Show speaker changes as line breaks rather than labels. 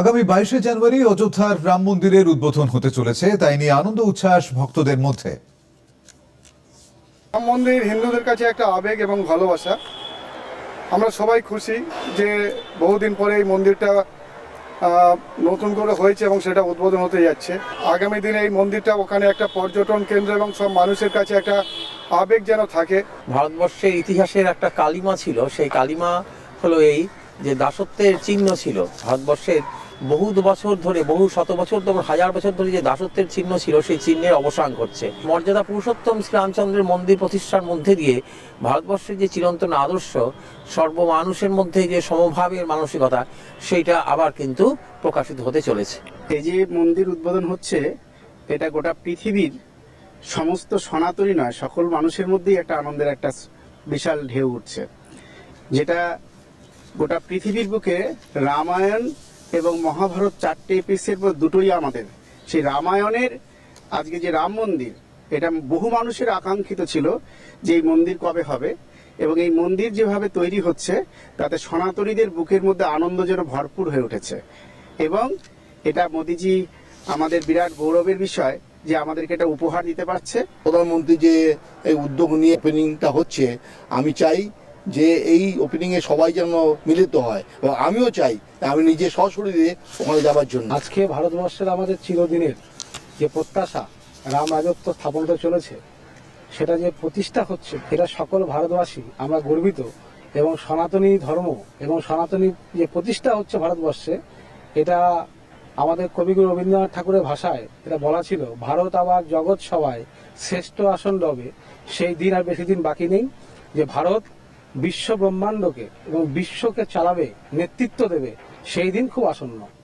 আগামী বাইশে জানুয়ারি অযোধ্যার রাম মন্দিরের উদ্বোধন হতে চলেছে তাই নিয়ে আনন্দ উচ্ছ্বাস ভক্তদের মধ্যে।
রাম মন্দির হিন্দুদের কাছে একটা আবেগ এবং ভালোবাসা। আমরা সবাই খুশি যে বহুদিন পরে এই মন্দিরটা নতুন করে হয়েছে এবং সেটা উদ্বোধন হতে যাচ্ছে। আগামী দিনে এই মন্দিরটা ওখানে একটা পর্যটন কেন্দ্র এবং সব মানুষের কাছে একটা আবেগ যেন থাকে।
ভারতবর্ষের ইতিহাসের একটা কালিমা ছিল সেই কালিমা হলো এই যে দাসত্বের চিহ্ন ছিল ভারতবর্ষের। বহু বছর ধরে, বহু শত বছর ধরে হাজার বছর ধরে যে দাসত্বের চিহ্ন ছিল, সেই চিহ্নের অবসান করছে মর্যাদা পুরুষোত্তম শ্রীরামচন্দ্রের মন্দির প্রতিষ্ঠার মধ্যে দিয়ে ভারতবর্ষের যে চিরন্তন আদর্শ, সর্বমানুষের মধ্যে যে সমভাবের মানসিকতা, সেইটা আবার কিন্তু প্রকাশিত হতে চলেছে।
এই যে মন্দির উদ্বোধন হচ্ছে, এটা গোটা পৃথিবীর সমস্ত সনাতনী নয়, সকল মানুষের মধ্যেই একটা আনন্দের একটা বিশাল ঢেউ উঠছে। যেটা গোটা পৃথিবীর বুকে রামায়ণ এবং মহাভারত চারটে এপিসের পর দুটোই আমাদের। সেই রামায়ণের, আজকে যে রাম মন্দির, এটা বহু মানুষের আকাঙ্ক্ষিত ছিল যে এই মন্দির কবে হবে এবং এই মন্দির যেভাবে তৈরি হচ্ছে, তাতে সনাতনীদের বুকের মধ্যে আনন্দ যেন ভরপুর হয়ে উঠেছে। এবং এটা মোদিজি আমাদের বিরাট গৌরবের বিষয় যে আমাদেরকে এটা উপহার দিতে পারছে।
প্রধানমন্ত্রী যে এই উদ্যোগ নিয়ে ওপেনিংটা হচ্ছে, আমি চাই যে এই ওপেনিংয়ে সবাই যেন মিলিত হয়। এবং আমিও চাই, আমি নিজে সশরীরে ওখানে যাওয়ার জন্য।
আজকে ভারতবর্ষের আমাদের চিরদিনের যে প্রত্যাশা, রাম রাজত্ব স্থাপন হতে চলেছে, সেটা যে প্রতিষ্ঠা হচ্ছে, এটা সকল ভারতবাসী, আমরা গর্বিত। এবং সনাতনী ধর্ম এবং সনাতনী যে প্রতিষ্ঠা হচ্ছে ভারতবর্ষে, এটা আমাদের কবিগুরু রবীন্দ্রনাথ ঠাকুরের ভাষায় এটা বলা ছিল, ভারত আবার জগৎ সভায় শ্রেষ্ঠ আসন রবে সেই দিন আর বেশি দিন বাকি নেই। যে ভারত বিশ্ব ব্রহ্মাণ্ডকে এবং বিশ্বকে চালাবে নেতৃত্ব দেবে সেই দিন খুব আসন্ন।